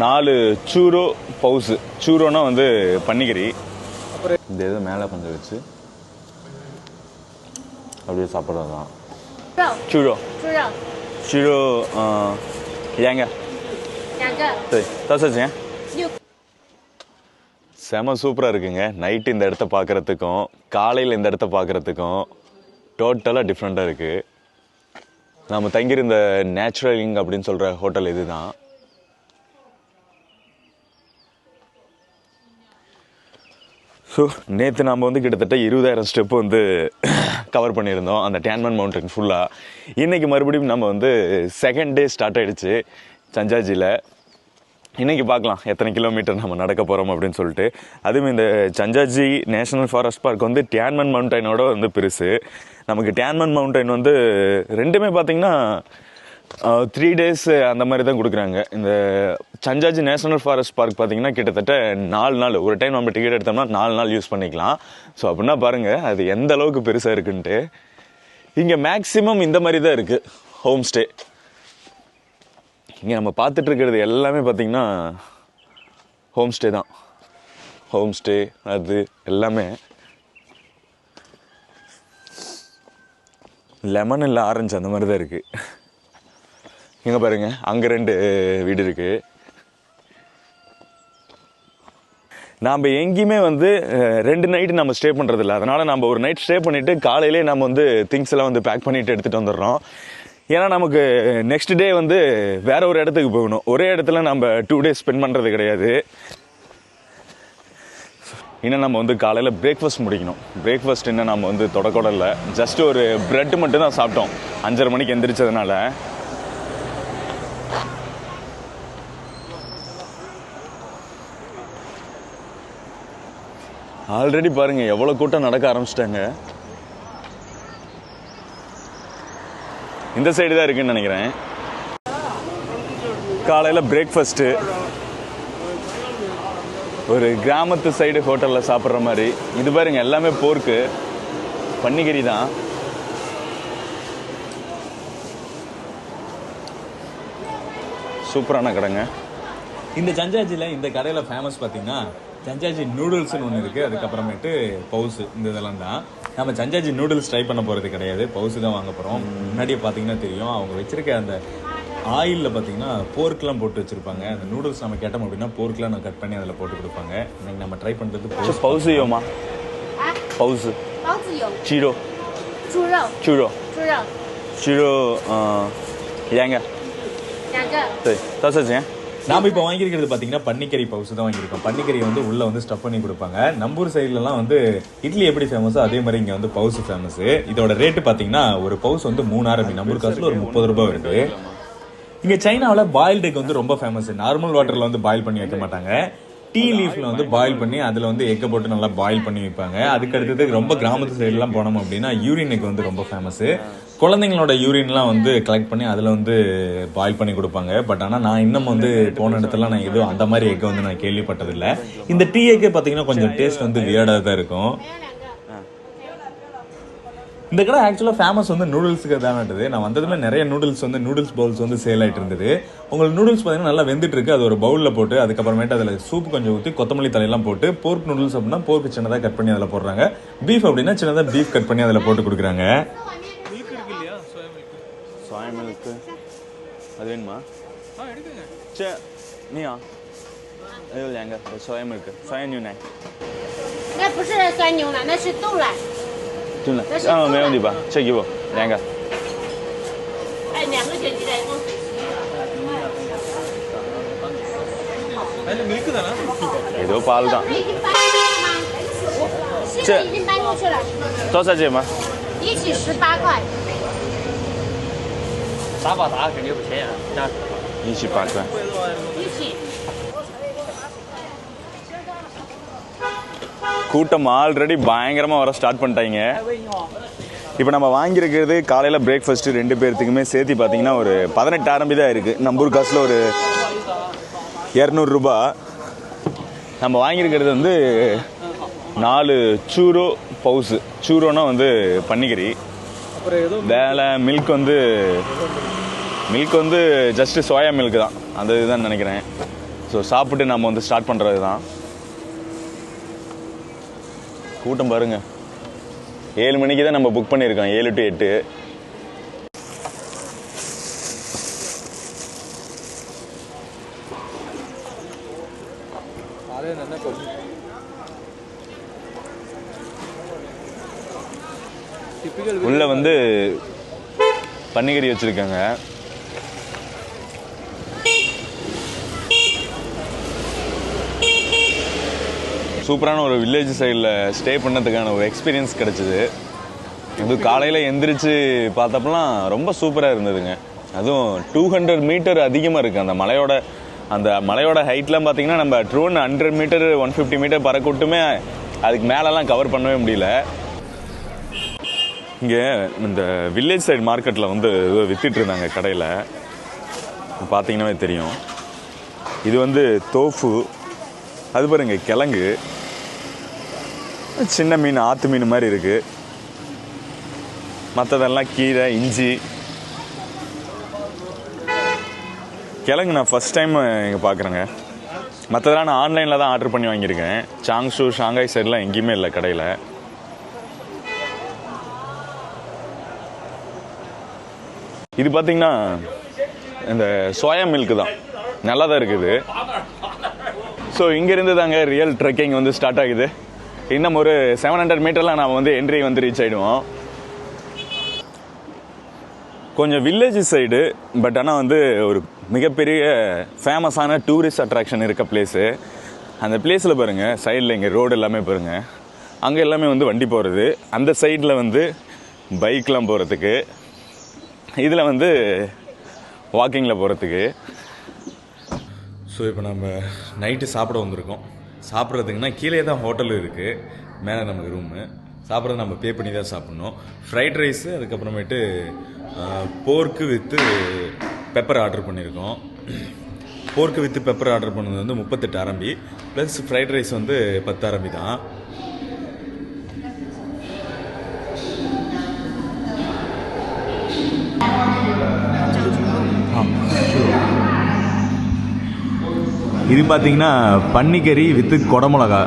நாலு சூரோ பவுஸு சூரோனா வந்து பன்னிக்கறி இந்த இது மேலே கொஞ்சம் வச்சு அப்படியே சாப்பிட்றது தான் சூரோ. சூரோ. ஏங்க? சரி தோசைச்சுங்க. செம சூப்பராக இருக்குங்க. நைட்டு இந்த இடத்த பார்க்குறதுக்கும் காலையில் இந்த இடத்த பார்க்குறதுக்கும் டோட்டலாக டிஃப்ரெண்ட்டாக இருக்குது நம்ம தங்கியிருந்த நேச்சுரலிங் அப்படின்னு சொல்கிற ஹோட்டல் இது தான் ஸோ நேற்று நாம் வந்து கிட்டத்தட்ட இருபதாயிரம் ஸ்டெப் வந்து கவர் பண்ணியிருந்தோம். அந்த டேன்மன் மவுண்டன் ஃபுல்லாக இன்றைக்கி மறுபடியும் நம்ம வந்து செகண்ட் டே ஸ்டார்ட் ஆகிடுச்சு சஞ்சாஜியில் இன்றைக்கி பார்க்கலாம் எத்தனை கிலோமீட்டர் நம்ம நடக்க போகிறோம் அப்படின்னு சொல்லிட்டு. அதுவும் இந்த சஞ்சாஜி நேஷனல் ஃபாரஸ்ட் பார்க் வந்து டியான்மன் மவுண்டைனோட வந்து பெருசு. நமக்கு டியான்மன் மவுண்டைன் வந்து ரெண்டுமே பார்த்தீங்கன்னா த்ரீ டேஸ் அந்த மாதிரி தான் கொடுக்குறாங்க. இந்த சஞ்சாஜி நேஷனல் ஃபாரஸ்ட் பார்க் பார்த்தீங்கன்னா கிட்டத்தட்ட நாலு நாள் ஒரு டைம் நம்ம டிக்கெட் எடுத்தோம்னா நாலு நாள் யூஸ் பண்ணிக்கலாம். ஸோ அப்படின்னா பாருங்கள் அது எந்த அளவுக்கு பெருசாக இருக்குன்ட்டு. இங்கே மேக்ஸிமம் இந்த மாதிரி தான் இருக்குது ஹோம் ஸ்டே இங்கே நம்ம பார்த்துட்ருக்கிறது எல்லாமே பார்த்தீங்கன்னா ஹோம் ஸ்டே தான். ஹோம் ஸ்டே அது எல்லாமே. லெமன் இல்லை ஆரஞ்சு அந்த மாதிரி தான் இருக்குது இங்கே பாருங்க அங்கே ரெண்டு வீடு இருக்குது நாம் எங்கேயுமே வந்து ரெண்டு நைட்டு நம்ம ஸ்டே பண்ணுறதில்ல அதனால் நம்ம ஒரு நைட் ஸ்டே பண்ணிவிட்டு காலையிலே நம்ம வந்து திங்ஸ் எல்லாம் வந்து பேக் பண்ணிவிட்டு எடுத்துகிட்டு வந்துடுறோம். ஏன்னா நமக்கு நெக்ஸ்ட் டே வந்து வேற ஒரு இடத்துக்கு போகணும். ஒரே இடத்துல நம்ம டூ டேஸ் ஸ்பெண்ட் பண்ணுறது கிடையாது. இன்னும் நம்ம வந்து காலையில் பிரேக்ஃபாஸ்ட் முடிக்கணும். பிரேக்ஃபாஸ்ட் இன்னும் நம்ம வந்து தொடக்கூட இல்லை. ஜஸ்ட் ஒரு ப்ரெட் மட்டும் தான் சாப்பிட்டோம். அஞ்சரை மணிக்கு எந்திரிச்சதுனால. ஆல்ரெடி பாருங்க எவ்வளோ கூட்டம் நடக்க ஆரம்பிச்சிட்டாங்க. இந்த சைடு தான் இருக்குன்னு நினைக்கிறேன். காலையில் பிரேக்ஃபாஸ்ட்டு ஒரு கிராமத்து சைடு ஹோட்டலில் சாப்பிட்ற மாதிரி. இது பாருங்க எல்லாமே போர்க்கு பன்னிக்கறி தான். சூப்பரான கடைங்க. இந்த ஜஞ்சாஜியில் இந்த கடையில் ஃபேமஸ் பார்த்தீங்கன்னா ஜஞ்சாஜி நூடுல்ஸ்னு ஒன்று இருக்குது அதுக்கப்புறமேட்டு பவுஸ் இந்த இதெல்லாம் தான் நம்ம ஜஞ்சாஜி நூடுல்ஸ் ட்ரை பண்ண போகிறது கிடையாது பவுஸ் தான் வாங்க போகிறோம் முன்னாடியே பார்த்தீங்கன்னா தெரியும் அவங்க வச்சிருக்க அந்த ஆயிலில் பார்த்தீங்கன்னா போர்க்லாம் போட்டு வச்சுருப்பாங்க அந்த நூடுல்ஸ் நம்ம கேட்டோம் அப்படின்னா போர்க்லாம் நான் கட் பண்ணி அதில் போட்டு கொடுப்பாங்க இன்னைக்கு நம்ம ட்ரை பண்ணுறது பவுஸ் யோமா 啊， பவுஸ் 包子有 சீரோ 猪肉， சூரோ 猪肉 சீரோ ஏங்க 两个， 对，多少钱 ？நாம இப்போ வாங்கியிருக்கிறது பார்த்தீங்கன்னா பன்னிக்கறி பவுஸ் தான் வாங்கியிருக்கோம். பன்னிக்கறி வந்து உள்ள வந்து ஸ்டஃப் பண்ணி கொடுப்பாங்க. நம்பூர் சைட்லலாம் வந்து இட்லி எப்படி ஃபேமஸோ அதே மாதிரி இங்கே வந்து பவுசு ஃபேமஸ் இதோட ரேட்டு பார்த்தீங்கன்னா ஒரு பவுஸ் வந்து மூணாயிரம் நம்பூர் காசுல ஒரு முப்பது ரூபாய் வருது. இங்கே சைனாவில் பாயில்டு எக் வந்து ரொம்ப ஃபேமஸ் நார்மல் வாட்டரில் வந்து பாயில் பண்ணி வைக்க மாட்டாங்க. டீ லீஃப்ல வந்து பாயில் பண்ணி அதில் வந்து எக்கை போட்டு நல்லா பாயில் பண்ணி வைப்பாங்க. அதுக்கு அடுத்தது ரொம்ப கிராமத்து சைட்லாம் போனோம் அப்படின்னா யூரினுக்கு வந்து ரொம்ப ஃபேமஸ்ஸு குழந்தைங்களோட யூரின்லாம் வந்து கலெக்ட் பண்ணி அதில் வந்து பாயில் பண்ணி கொடுப்பாங்க. பட் ஆனால் நான் இன்னும் வந்து போன இடத்துல நான் எதுவும் அந்த மாதிரி எக்கை வந்து நான் கேள்விப்பட்டதில்லை. இந்த டீ எக்கே பார்த்தீங்கன்னா கொஞ்சம் டேஸ்ட் வந்து வியர்டாக தான் இருக்கும். இந்த கடை ஆக்சுவலாக ஃபேமஸ் வந்து நூடுல்ஸுக்கு தானது நான் வந்ததுல நிறைய நூடுல்ஸ் வந்து நூடுல்ஸ் பவுல்ஸ் வந்து சேல் ஆயிட்டு இருந்தது உங்களுக்கு நூடுல்ஸ் பார்த்தீங்கன்னா நல்லா வெந்துட்டு இருக்கு அது ஒரு பவுலில் போட்டு அதுக்கப்புறமேட்டு அதில் சூப் கொஞ்சம் ஊற்றி கொத்தமல்லி தலையெல்லாம் போட்டு போர்க் நூடுல்ஸ் அப்படின்னா போர்க்கு சின்னதாக கட் பண்ணி அதில் போடுறாங்க பீஃப் அப்படின்னா சின்னதாக பீஃப் கட் பண்ணி அதில் போட்டு கொடுக்குறாங்க சோயா மில்க் அது வேணுமா சே நீயா ஐயோ எங்க சோயா மில்க் சோயா நியூ நை 那不是酸牛奶，那是豆奶。 嗯，没有你吧？这给我两个。哎，两个全鸡蛋。你都扒了的，这已经搬过去了。多少钱吗？一起十八块。打吧打，肯定不便宜啊。一起八块。一起。கூட்டம் ஆல்ரெடி பயங்கரமாக வர ஸ்டார்ட் பண்ணிட்டாங்க. இப்போ நம்ம வாங்கியிருக்கிறது காலையில் பிரேக்ஃபாஸ்ட்டு ரெண்டு பேர்த்துக்குமே சேர்த்து பார்த்தீங்கன்னா ஒரு பதினெட்டு ஆரம்பி தான் இருக்குது நம்பூர் காசில் ஒரு இரநூறுபா நம்ம வாங்கியிருக்கிறது வந்து நாலு சூரோ பவுஸு சூரோனா வந்து பன்னிக்கறி வேலை மில்க் வந்து மில்க் வந்து ஜஸ்ட்டு சோயா மில்க் தான். அந்த இதுதான் நினைக்கிறேன். ஸோ சாப்பிட்டு நம்ம வந்து ஸ்டார்ட் பண்ணுறது தான் கூட்டம் பாருங்க. ஏழு மணிக்கு தான் நம்ம புக் பண்ணியிருக்கோம் ஏழு டு எட்டு. உள்ள வந்து பன்னிக்கறி வச்சிருக்காங்க. சூப்பரான ஒரு வில்லேஜ் சைடில் ஸ்டே பண்ணதுக்கான ஒரு எக்ஸ்பீரியன்ஸ் கிடச்சிது. இது காலையில் எந்திரிச்சு பார்த்தப்பலாம் ரொம்ப சூப்பராக இருந்ததுங்க. அதுவும் டூ ஹண்ட்ரட் மீட்டர் அதிகமாக இருக்குது அந்த மலையோட அந்த மலையோட ஹைட்லாம் பார்த்தீங்கன்னா நம்ம drone hundred metre one fifty metre பறக்கூட்டுமே அதுக்கு மேலெலாம் கவர் பண்ணவே முடியல. இங்கே இந்த வில்லேஜ் சைடு மார்க்கெட்டில் வந்து ஏதோ விற்றுட்ருந்தாங்க கடையில். பார்த்தீங்கன்னாவே தெரியும். இது வந்து தோஃபு அது பாருங்கள் கிழங்கு. சின்ன மீன் ஆற்று மீன் மாதிரி இருக்குது மற்றதெல்லாம் கீரை இஞ்சி. கிழங்கு நான் ஃபஸ்ட் டைம் இங்கே பார்க்குறேங்க மற்றதெல்லாம் நான் ஆன்லைனில் தான் ஆர்டர் பண்ணி வாங்கியிருக்கேன். சாங்ஷூ ஷாங்காய் சைட்லாம் எங்கேயுமே இல்லை கடையில். இது பார்த்தீங்கன்னா இந்த சோயா மில்க் தான். நல்லா தான் இருக்குது ஸோ இங்கேருந்து தாங்க ரியல் ட்ரெக்கிங் வந்து ஸ்டார்ட் ஆகுது. இன்னும் ஒரு செவன் ஹண்ட்ரட் மீட்டரில் நாம் வந்து என்ட்ரி வந்து ரீச் ஆகிடுவோம் கொஞ்சம் வில்லேஜ் சைடு பட் ஆனால் வந்து ஒரு மிகப்பெரிய ஃபேமஸான டூரிஸ்ட் அட்ராக்ஷன் இருக்க பிளேஸு அந்த பிளேஸில் பாருங்கள் சைடில் இங்கே ரோடு எல்லாமே பாருங்கள் அங்கே எல்லாமே வந்து வண்டி போகிறது அந்த சைடில் வந்து பைக்லாம் போகிறதுக்கு இதில் வந்து வாக்கிங்கில் போகிறதுக்கு ஸோ இப்போ நம்ம நைட்டு சாப்பிட வந்திருக்கோம். சாப்பிட்றதுக்குன்னா கீழே தான் ஹோட்டல் இருக்குது மேலே நமக்கு ரூமு சாப்பிட்றது நம்ம பே பண்ணி தான் சாப்பிட்ணும். ஃப்ரைட் ரைஸு அதுக்கப்புறமேட்டு போர்க்கு வித்து பெப்பர் ஆர்டர் பண்ணியிருக்கோம் போர்க்கு வித்து பெப்பர் ஆர்டர் பண்ணது வந்து முப்பத்தெட்டு ஆரம்பி. ப்ளஸ் ஃப்ரைட் ரைஸ் வந்து பத்து ஆரம்பி தான் இது பார்த்தீங்கன்னா பன்னிக்கறி வித்து கொடமிளகா.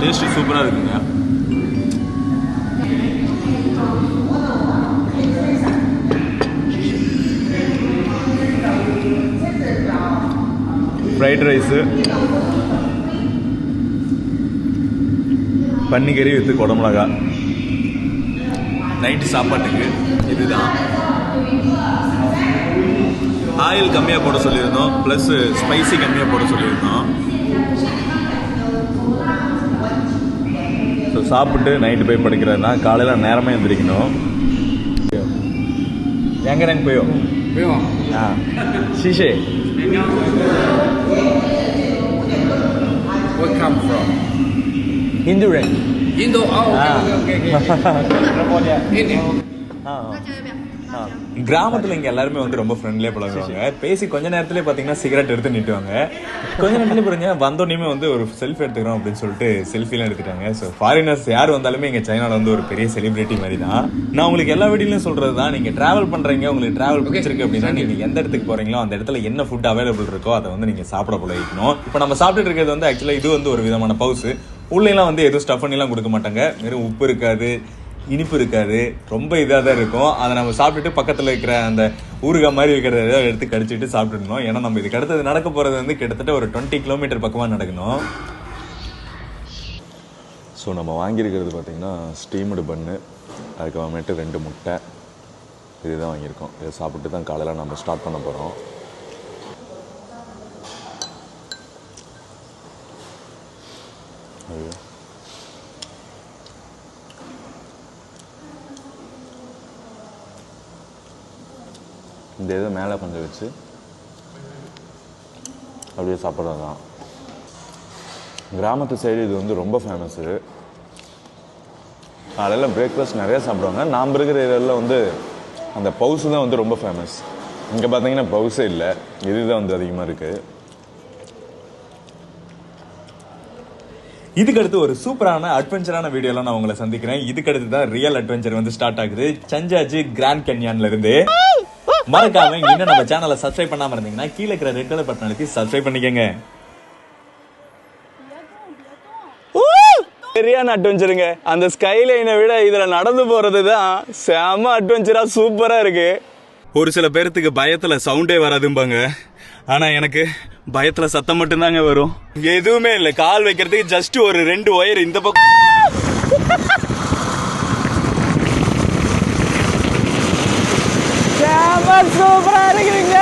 டேஸ்ட் சூப்பராக இருக்குங்க. ஃப்ரைட் ரைஸு பன்னிக்கறி வித்து கொடமிளகா. நைட்டு சாப்பாட்டுக்கு இதுதான். ஆயில் கம்மியாக போட சொல்லியிருந்தோம் ப்ளஸ் ஸ்பைசி கம்மியாக போட சொல்லியிருந்தோம். ஸோ சாப்பிட்டு நைட்டு போய் படுக்கிறதுனா காலையில் நேரமே எந்திரிக்கணும். எங்க Ranga போயோ? 没有，ஆ. ஷிஷே Where come from? Indo. Oh, Ah. okay, okay, okay. okay. India. 啊 கிராமத்துல இங்க எல்லாருமே வந்து ரொம்ப ஃப்ரெண்ட்லியா பழகுவாங்க. பேசி கொஞ்ச நேரத்திலே பாத்தீங்கன்னா சிகரெட் எடுத்து நிட்டுவாங்க கொஞ்ச நேரத்துல பாருங்க வந்தோடனே வந்து ஒரு செல்ஃபி எடுத்துக்கிறோம் அப்படின்னு சொல்லிட்டு செல்ஃபிலாம் எடுத்துட்டாங்க. ஸோ ஃபாரினர்ஸ் யார் வந்தாலுமே இங்க சைனால வந்து ஒரு பெரிய செலிபிரிட்டி மாதிரி தான் நான் உங்களுக்கு எல்லா வீடியோலையும் சொல்றது தான் நீங்க டிராவல் பண்றீங்க உங்களுக்கு டிராவல் பிடிச்சிருக்கு அப்படின்னா நீங்க எந்த இடத்துக்கு போறீங்களோ அந்த இடத்துல என்ன ஃபுட் அவைலபிள் இருக்கோ அதை வந்து நீங்க சாப்பிட பழகிக்கணும். இப்போ நம்ம சாப்பிட்டுட்டு இருக்கிறது வந்து ஆக்சுவலா இது வந்து ஒரு விதமான பவுஸ் உள்ளேலாம் வந்து எதுவும் ஸ்டஃப் பண்ணிலாம் கொடுக்க மாட்டாங்க. வெறும் உப்பு இருக்காது இனிப்பு இருக்காது. ரொம்ப இதாக தான் இருக்கும். அதை நம்ம சாப்பிட்டுட்டு பக்கத்தில் இருக்கிற அந்த ஊறுகாய் மாதிரி இருக்கிறத ஏதோ எடுத்து கடிச்சிட்டு சாப்பிட்டுருந்தோம் ஏன்னா நம்ம இதுக்கு அடுத்தது நடக்க போகிறது வந்து கிட்டத்தட்ட ஒரு டுவெண்ட்டி கிலோமீட்டர் பக்கமாக நடக்கணும். ஸோ நம்ம வாங்கியிருக்கிறது பார்த்திங்கன்னா ஸ்டீம்டு பன்னு அதுக்கப்புறமேட்டு ரெண்டு முட்டை. இதுதான் வாங்கியிருக்கோம். இதை சாப்பிட்டு தான் காலையில் நம்ம ஸ்டார்ட் பண்ண போகிறோம் ஐயோ இந்த இதை மேலே கொஞ்சம் வச்சு அப்படியே சாப்பிட்றது தான். கிராமத்து சைடு இது வந்து ரொம்ப ஃபேமஸ்ஸு காலையில் பிரேக்ஃபாஸ்ட் நிறையா சாப்பிடுவாங்க. நாம் இருக்கிற ஏரியாவில் வந்து அந்த பவுசு தான் வந்து ரொம்ப ஃபேமஸ் இங்கே பார்த்தீங்கன்னா பவுஸே இல்லை. இதுதான் வந்து அதிகமாக இருக்குது இதுக்கடுத்து ஒரு சூப்பரான அட்வென்ச்சரான வீடியோலாம் நான் உங்களை சந்திக்கிறேன். இதுக்கடுத்து தான் ரியல் அட்வென்ச்சர் வந்து ஸ்டார்ட் ஆகுது. சஞ்சாஜி கிராண்ட் கன்யான்ல இருந்து. மறக்காம இன்னும் நம்ம சேனலை சப்ஸ்கிரைப் பண்ணாம இருந்தீங்கன்னா கீழே இருக்கிற ரெட் கலர் பட்டன் அழுத்தி சப்ஸ்கிரைப் பண்ணிக்கங்க. சரியான அட்வென்ச்சருங்க அந்த ஸ்கை லைனை விட இதுல நடந்து போறது தான் செம அட்வென்ச்சரா சூப்பரா இருக்கு. ஒரு சில பேர்த்துக்கு பயத்துல சவுண்டே வராதும்பாங்க. ஆனா எனக்கு பயத்துல சத்தம் மட்டும்தாங்க வரும். எதுவுமே இல்ல. கால் வைக்கிறதுக்கு ஜஸ்ட் ஒரு ரெண்டு ஒயர் இந்த பக்கம். சூப்பரா இருக்கிறீங்க